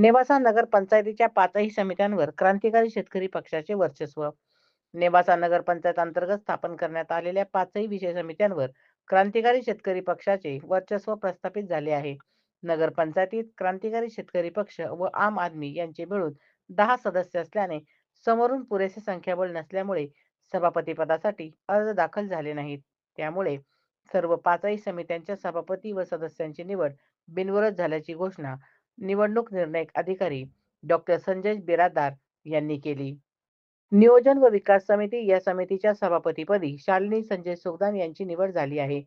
नेवासा नगर पंचायतीच्या पाचही समित्यांवर क्रांतिकारी शेतकरी पक्षाचे वर्चस्व. नेवासा नगर पंचायत अंतर्गत स्थापन करण्यात आलेल्या पाचही विषय समित्यांवर क्रांतिकारी शेतकरी पक्षाचे वर्चस्व प्रस्थापित झाले आहे. नगर पंचायतीत क्रांतिकारी शेतकरी पक्ष व आम आदमी यांचे मिळून दहा सदस्य असल्याने समोरून पुरेसे संख्याबळ नसल्यामुळे सभापती पदासाठी अर्ज दाखल झाले नाहीत. त्यामुळे सर्व पाचही समित्यांच्या सभापती व सदस्यांची निवड बिनविरोध झाल्याची घोषणा निवडणूक निर्णायक अधिकारी डॉक्टर संजय बिरादार यांनी केली. नियोजन व विकास समिती या समितीच्या सभापतीपदी शालिनी संजय सुगदान यांची निवड झाली आहे.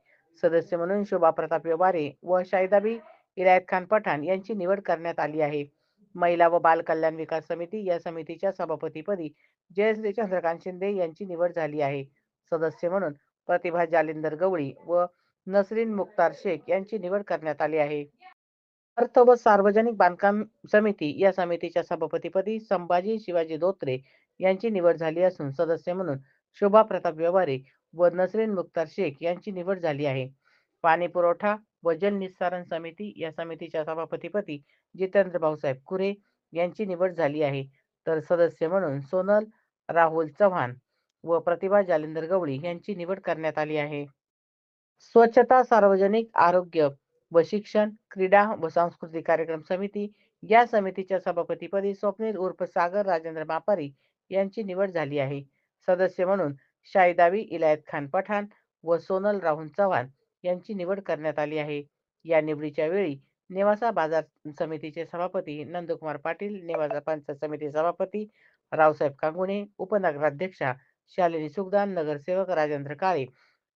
सदस्य म्हणून शोभा प्रताप व्यवहारे व शाहिदाबी इलायत खान पठाण यांची निवड करण्यात आली आहे. महिला व बाल कल्याण विकास समिती या समितीच्या सभापतीपदी जयश्री चंद्रकांत शिंदे यांची निवड झाली आहे. सदस्य म्हणून प्रतिभा जालिंदर गवळी व नसरीन मुख्तार शेख यांची निवड करण्यात आली आहे. अर्थ व सार्वजनिक बांधकाम समिती या समितीच्या सभापतीपदी संभाजी शिवाजी धोत्रे यांची निवड झाली असून सदस्य म्हणून शोभा प्रताप व्यवहारे व नसरीन मुख्तार शेख यांची निवड झाली आहे. पाणी पुरवठा व जल निस्सारण समिती या समितीच्या सभापतीपदी जितेंद्र भाऊसाहेब कुरे यांची निवड झाली आहे. तर सदस्य म्हणून सोनल राहुल चव्हाण व प्रतिभा जालिंदर गवळी यांची निवड करण्यात आली आहे. स्वच्छता सार्वजनिक आरोग्य व शिक्षण क्रीडा व सांस्कृतिक कार्यक्रम समिती या समितीच्या सभापतीपदी स्वप्नील उर्फ सागर राजेंद्र मापारी यांची निवड झाली आहे. सदस्य म्हणून शाहिदावी इलायत खान पठाण व सोनल राहुल चव्हाण यांची निवड करण्यात आली आहे. या निवडीच्या वेळी नेवासा बाजार समितीचे सभापती नंदकुमार पाटील नेवासा पंचायत समिती सभापती रावसाहेब कांगुणे उपनगराध्यक्षा शालिनी सुगदान नगरसेवक Rajendra Kale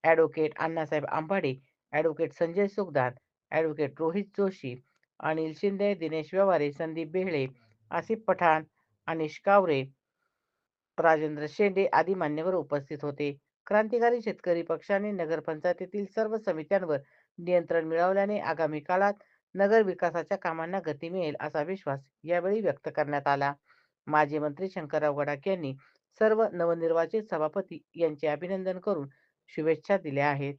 advocate Annasaheb Ambade advocate Sanjay Sugdan advocate Rohit Joshi Anil Shinde Dinesh Vyavahare Sandeep Behle Asif Pathan Anish Kaware Rajendra Shende आदी मान्यवर उपस्थित होते. क्रांतिकारी शेतकरी पक्षाने नगरपंचायतीतील सर्व समित्यांवर नियंत्रण मिळवल्याने आगामी काळात नगर विकासाच्या कामांना गती मिळेल असा विश्वास यावेळी व्यक्त करण्यात आला. माजी मंत्री शंकरराव गडाख यांनी सर्व नवनिर्वाचित सभापती यांचे अभिनंदन करून शुभेच्छा दिल्या आहेत.